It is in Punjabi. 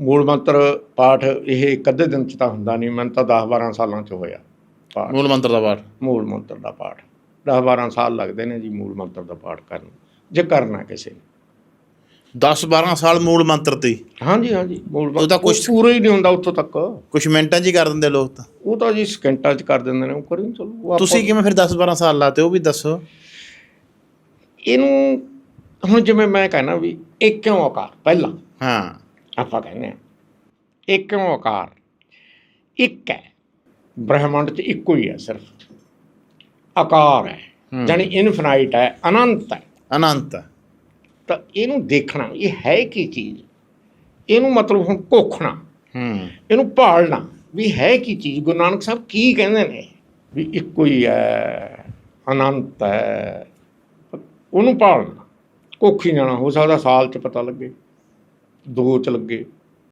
ਮੂਲ ਮੰਤਰ ਪਾਠ ਇਹ ਇੱਕ ਅੱਧੇ ਦਿਨ ਚ ਤਾਂ ਹੁੰਦਾ ਨਹੀਂ ਮੈਨੂੰ ਤਾਂ 10 12 ਸਾਲਾਂ ਚ ਹੋਇਆ ਪਾਠ। ਮੂਲ ਮੰਤਰ ਦਾ ਪਾਠ? ਮੂਲ ਮੰਤਰ ਦਾ ਪਾਠ। 10 12 ਸਾਲ ਲੱਗਦੇ ਨੇ ਜੀ ਮੂਲ ਮੰਤਰ ਦਾ ਪਾਠ ਕਰਨ ਜੇ ਕਰਨਾ ਕਿਸੇ ਨੇ। 10 12 ਸਾਲ ਮੂਲ ਮੰਤਰ ਤੇ? ਹਾਂਜੀ ਹਾਂਜੀ ਮੂਲ ਮੰਤਰ ਕੁਛ- ਪੂਰਾ ਹੀ ਨਹੀਂ ਹੁੰਦਾ ਉੱਥੋਂ ਤੱਕ। ਕੁਝ ਮਿੰਟਾਂ 'ਚ ਹੀ ਕਰ ਦਿੰਦੇ ਲੋਕ ਤਾਂ। ਉਹ ਤਾਂ ਜੀ ਸਕਿੰਟਾਂ ਚ ਕਰ ਦਿੰਦੇ ਨੇ ਉਹ ਕਰੀ ਚਲੋ ਤੁਸੀਂ ਕਿਵੇਂ ਫਿਰ 10 12 ਸਾਲ ਲਾਤੇ ਉਹ ਵੀ ਦੱਸੋ। ਇਹਨੂੰ ਹੁਣ ਜਿਵੇਂ ਮੈਂ ਕਹਿਣਾ ਵੀ ਇੱਕ ਕਿਉਂ ਆਕਾਰ? ਪਹਿਲਾਂ। ਹਾਂ। ਆਪਾਂ ਕਹਿੰਦੇ ਆ ਇੱਕ ਆਕਾਰ ਇੱਕ ਹੈ। ਬ੍ਰਹਿਮੰਡ 'ਚ ਇੱਕੋ ਹੀ ਹੈ ਸਿਰਫ। ਆਕਾਰ ਹੈ ਹੂੰ। ਜਾਨੀ ਇਨਫਿਨਾਈਟ ਹੈ ਅਨੰਤ ਹੈ। ਅਨੰਤ ਤਾਂ ਇਹਨੂੰ ਦੇਖਣਾ ਇਹ ਹੈ ਕੀ ਚੀਜ਼? ਇਹਨੂੰ ਮਤਲਬ ਹੁਣ ਕੋਖਣਾ ਹੂੰ। ਇਹਨੂੰ ਭਾਲਣਾ ਵੀ ਹੈ ਕੀ ਚੀਜ਼? ਗੁਰੂ ਨਾਨਕ ਸਾਹਿਬ ਕੀ ਕਹਿੰਦੇ ਨੇ? ਵੀ ਇੱਕੋ ਹੀ ਹੈ ਅਨੰਤ ਹੈ। ਉਹਨੂੰ ਭਾਲਣਾ। ਕੋਖੀ ਜਾਣਾ ਹੋ ਸਕਦਾ ਸਾਲ ਚ ਪਤਾ ਲੱਗੇ। ਦੋ ਚ ਲੱਗੇ।